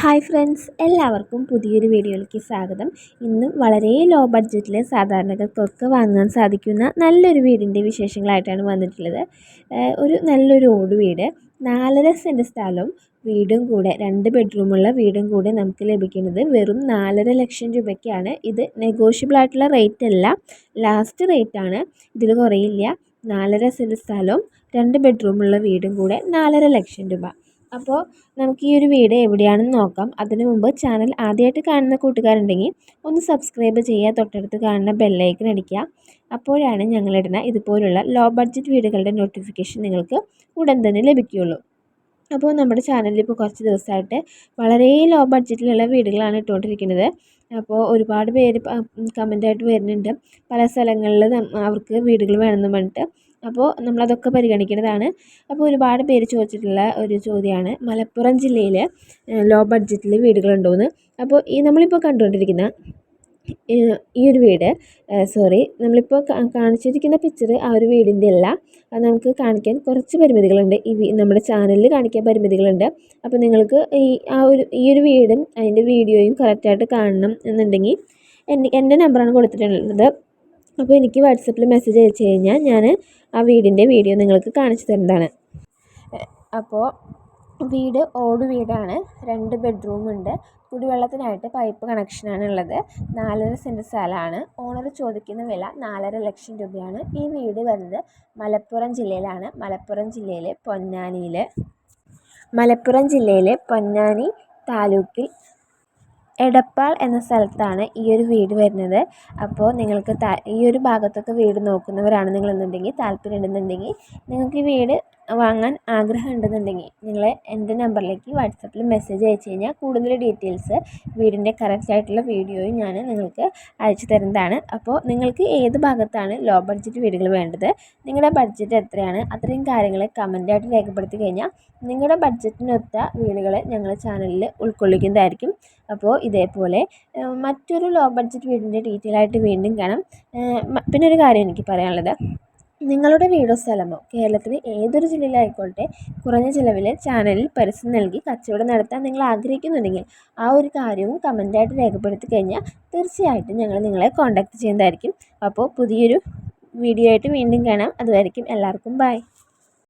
Hi friends എല്ലാവർക്കും പുതിയൊരു വീഡിയോയിലേക്ക് സ്വാഗതം. ഇന്നും വളരെ ലോ ബഡ്ജറ്റിൽ സാധാരണക്കാർക്കൊക്കെ വാങ്ങാൻ സാധിക്കുന്ന നല്ലൊരു വീടിന്റെ വിശേഷങ്ങളായിട്ടാണ് വന്നിട്ടുള്ളത്. ഒരു നല്ലൊരു ഓട് വീട് നാലര സെന്റ് സ്ഥലവും വീടും കൂടെ രണ്ട് ബെഡ്റൂമുള്ള വീടും കൂടെ നമുക്ക് ലഭിക്കുന്നത് വെറും നാലര ലക്ഷം രൂപയ്ക്കാണ്. ഇത് നെഗോഷ്യബിൾ ആയിട്ടുള്ള റേറ്റ് അല്ല ലാസ്റ്റ് റേറ്റ് ആണ്. ഇതിൽ കുറയില്ല. നാലര സെന്റ് സ്ഥലവും രണ്ട് ബെഡ്റൂമുള്ള വീടും കൂടെ നാലര ലക്ഷം രൂപ. അപ്പോൾ നമുക്ക് ഈ ഒരു വീട് എവിടെയാണെന്ന് നോക്കാം. അതിനു മുമ്പ് ചാനൽ ആദ്യമായിട്ട് കാണുന്ന കൂട്ടുകാരുണ്ടെങ്കിൽ ഒന്ന് സബ്സ്ക്രൈബ് ചെയ്യുക തൊട്ടടുത്ത് കാണുന്ന ബെല്ലൈക്കൺ അടിക്കുക. അപ്പോഴാണ് ഞങ്ങളിടുന്ന ഇതുപോലുള്ള ലോ ബഡ്ജറ്റ് വീടുകളുടെ നോട്ടിഫിക്കേഷൻ നിങ്ങൾക്ക് ഉടൻ തന്നെ ലഭിക്കുകയുള്ളൂ. അപ്പോൾ നമ്മുടെ ചാനലിൽ ഇപ്പോൾ കുറച്ച് ദിവസമായിട്ട് വളരെ ലോ ബഡ്ജറ്റിലുള്ള വീടുകളാണ് ഇട്ടുകൊണ്ടിരിക്കുന്നത്. അപ്പോൾ ഒരുപാട് പേര് കമന്റായിട്ട് വരുന്നുണ്ട്. പല സ്ഥലങ്ങളിൽ അവർക്ക് വീടുകൾ വേണമെന്ന് പറഞ്ഞിട്ട്. അപ്പോൾ നമ്മളതൊക്കെ പരിഗണിക്കേണ്ടതാണ് അപ്പോൾ ഒരുപാട് പേര് ചോദിച്ചിട്ടുള്ള ഒരു ചോദ്യമാണ് മലപ്പുറം ജില്ലയിൽ ലോ ബഡ്ജറ്റിൽ വീടുകളുണ്ടോ എന്ന് അപ്പോൾ ഈ നമ്മളിപ്പോൾ കണ്ടുകൊണ്ടിരിക്കുന്ന ഈ ഒരു വീട് സോറി നമ്മളിപ്പോൾ കാണിച്ചിരിക്കുന്ന പിക്ചർ ആ ഒരു വീടിന്റെ അല്ല. അത് നമുക്ക് കാണിക്കാൻ കുറച്ച് പരിമിതികളുണ്ട്. ഈ നമ്മുടെ ചാനലിൽ കാണിക്കാൻ പരിമിതികളുണ്ട്. അപ്പോൾ നിങ്ങൾക്ക് ഈ ആ ഒരു ഈ ഒരു വീടും അതിന്റെ വീഡിയോയും കറക്റ്റായിട്ട് കാണണം എന്നുണ്ടെങ്കിൽ എന്റെ നമ്പറാണ് കൊടുത്തിട്ടുള്ളത്. അപ്പോൾ എനിക്ക് വാട്സപ്പിൽ മെസ്സേജ് അയച്ചു കഴിഞ്ഞാൽ ഞാൻ ആ വീടിന്റെ വീഡിയോ നിങ്ങൾക്ക് കാണിച്ചു തരുന്നതാണ്. അപ്പോൾ വീട് ഓട് വീടാണ്. രണ്ട് ബെഡ്റൂമുണ്ട് കുടിവെള്ളത്തിനായിട്ട് പൈപ്പ് കണക്ഷനാണ് ഉള്ളത്. നാലര സെന്റ് സ്ഥലമാണ്. ഓണർ ചോദിക്കുന്ന വില നാലര ലക്ഷം രൂപയാണ്. ഈ വീട് വരുന്നത് മലപ്പുറം ജില്ലയിലാണ്. മലപ്പുറം ജില്ലയിലെ പൊന്നാനിയിൽ മലപ്പുറം ജില്ലയിലെ പൊന്നാനി താലൂക്കിൽ എടപ്പാൾ എന്ന സ്ഥലത്താണ് ഈ ഒരു വീട് വരുന്നത്. അപ്പോൾ നിങ്ങൾക്ക് ഈ ഒരു ഭാഗത്തൊക്കെ വീട് നോക്കുന്നവരാണ് നിങ്ങളെന്നുണ്ടെങ്കിൽ താല്പര്യം ഉണ്ടെന്നുണ്ടെങ്കിൽ നിങ്ങൾക്ക് ഈ വീട് വാങ്ങാൻ ആഗ്രഹം ഉണ്ടെന്നുണ്ടെങ്കിൽ നിങ്ങൾ എന്റെ നമ്പറിലേക്ക് വാട്സപ്പിൽ മെസ്സേജ് അയച്ചു കഴിഞ്ഞാൽ കൂടുതൽ ഡീറ്റെയിൽസ് വീടിന്റെ കറക്റ്റ് ആയിട്ടുള്ള വീഡിയോയും ഞാൻ നിങ്ങൾക്ക് അയച്ചു തരുന്നതാണ്. അപ്പോൾ നിങ്ങൾക്ക് ഏത് ഭാഗത്താണ് ലോ ബഡ്ജറ്റ് വീടുകൾ വേണ്ടത്? നിങ്ങളുടെ ബഡ്ജറ്റ് എത്രയാണ്? അത്രയും കാര്യങ്ങൾ കമന്റായിട്ട് രേഖപ്പെടുത്തി കഴിഞ്ഞാൽ നിങ്ങളുടെ ബഡ്ജറ്റിനൊത്ത വീടുകൾ ഞങ്ങളുടെ ചാനലിൽ ഉൾക്കൊള്ളിക്കുന്നതായിരിക്കും. അപ്പോൾ ഇതേപോലെ മറ്റൊരു ലോ ബഡ്ജറ്റ് വീടിന്റെ ഡീറ്റെയിൽ ആയിട്ട് വീണ്ടും കാണാം. പിന്നെ ഒരു കാര്യം എനിക്ക് പറയാനുള്ളത്. നിങ്ങളുടെ വീടോ സ്ഥലമോ കേരളത്തിലെ ഏതൊരു ജില്ലയിലായിക്കോട്ടെ കുറഞ്ഞ ചിലവിൽ ചാനലിൽ പരസ്യം നൽകി കച്ചവടം നടത്താൻ നിങ്ങൾ ആഗ്രഹിക്കുന്നുണ്ടെങ്കിൽ ആ ഒരു കാര്യവും കമന്റായിട്ട് രേഖപ്പെടുത്തി കഴിഞ്ഞാൽ തീർച്ചയായിട്ടും ഞങ്ങൾ നിങ്ങളെ കോൺടാക്റ്റ് ചെയ്യുന്നതായിരിക്കും. അപ്പോൾ പുതിയൊരു വീഡിയോ ആയിട്ട് വീണ്ടും കാണാം. അതുമായിരിക്കും എല്ലാവർക്കും ബൈ